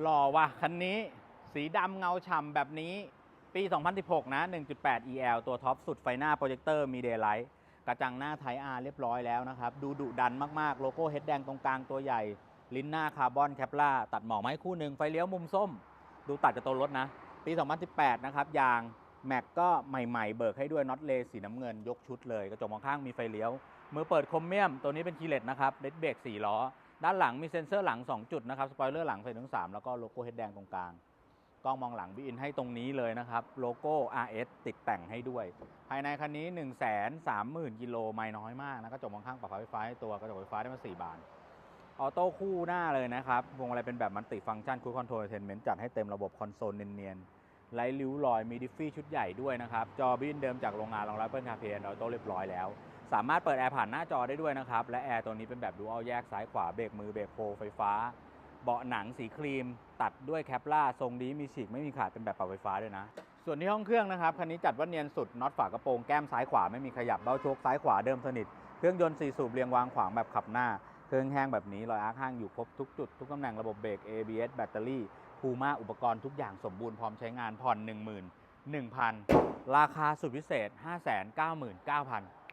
หล่อว่ะ คันนี้สีดำเงาฉ่ำแบบนี้ปี 2016 นะ 1.8 EL ตัวท็อปสุดไฟหน้าโปรเจคเตอร์มีเดย์ไลท์กระจังหน้าไทอาร์เรียบร้อยแล้วนะครับ ดูดุดันมาก ๆ โลโก้เฮดแดงตรงกลางตัวใหญ่ ลิ้นหน้าคาร์บอนแคปล่าตัดหมอกมาให้คู่หนึ่งไฟเลี้ยวมุมส้ม ดูตัดกับตัวรถนะ ปี 2018 นะครับ ยาง แม็กก็ใหม่ ๆ เบิกให้ด้วยน็อตเลสีน้ำเงินยกชุดเลย กระจกมองข้างมีไฟเลี้ยว มือเปิดคมเมียม ตัวนี้เป็นคีเลตนะครับเดดเบรก4ล้อ ด้านหลังมีเซ็นเซอร์หลัง 2 จุดนะครับ สปอยเลอร์หลังใส่ถึง3 แล้วก็โลโก้เฮดแดงตรงกลาง กล้องมองหลังบีอินให้ตรงนี้เลยนะครับ โลโก้ RS ติดแต่งให้ด้วย ภายในคันนี้ 1 3 0 0 0 0 กิโลไม่น้อยมากนะกระจกมองข้างปรับไฟฟ้าให้ตัวกระจกไฟฟ้าได้มา 4 บานออโต้คู่หน้าเลยนะครับวงอะไรเป็นแบบมันติฟังก์ชันคู c คอนโทรลเทนเมนต์จัดให้เต็มระบบคอนโซลเนียนๆ ไร้ริ้วรอยมีดิฟฟี่ชุดใหญ่ด้วยนะครับ จอบินเดิมจากโรงงานรองรับเปิลคาเพนออโต้เรียบร้อยแล้ว สามารถเปิดแอร์ผ่านหน้าจอได้ด้วยนะครับ และแอร์ตัวนี้เป็นแบบดูอัลแยกซ้ายขวาเบรกมือเบรกโฮไฟฟ้า เบาะหนังสีครีม ตัดด้วยแคปล่าทรงดีมีฉีกไม่มีขาดเป็นแบบปรับไฟฟ้าด้วยนะส่วนที่ห้องเครื่องนะครับคันนี้จัดว่าเนียนสุดน็อตฝากระโปรงแก้มซ้ายขวาไม่มีขยับเบ้าโชคซ้ายขวาเดิมสนิทเครื่องยนต์4สูบเรียงวางขวางแบบขับหน้า เครื่องแห้งแบบนี้รอยอาร์คห้างอยู่ครบทุกจุดทุกตำแหน่งระบบเบรก ABS แบตเตอรี่ ปูม่าอุปกรณ์ทุกอย่างสมบูรณ์พร้อมใช้งานผ่อน 1 1 0 0 0 ราคาสุดพิเศษ 599,000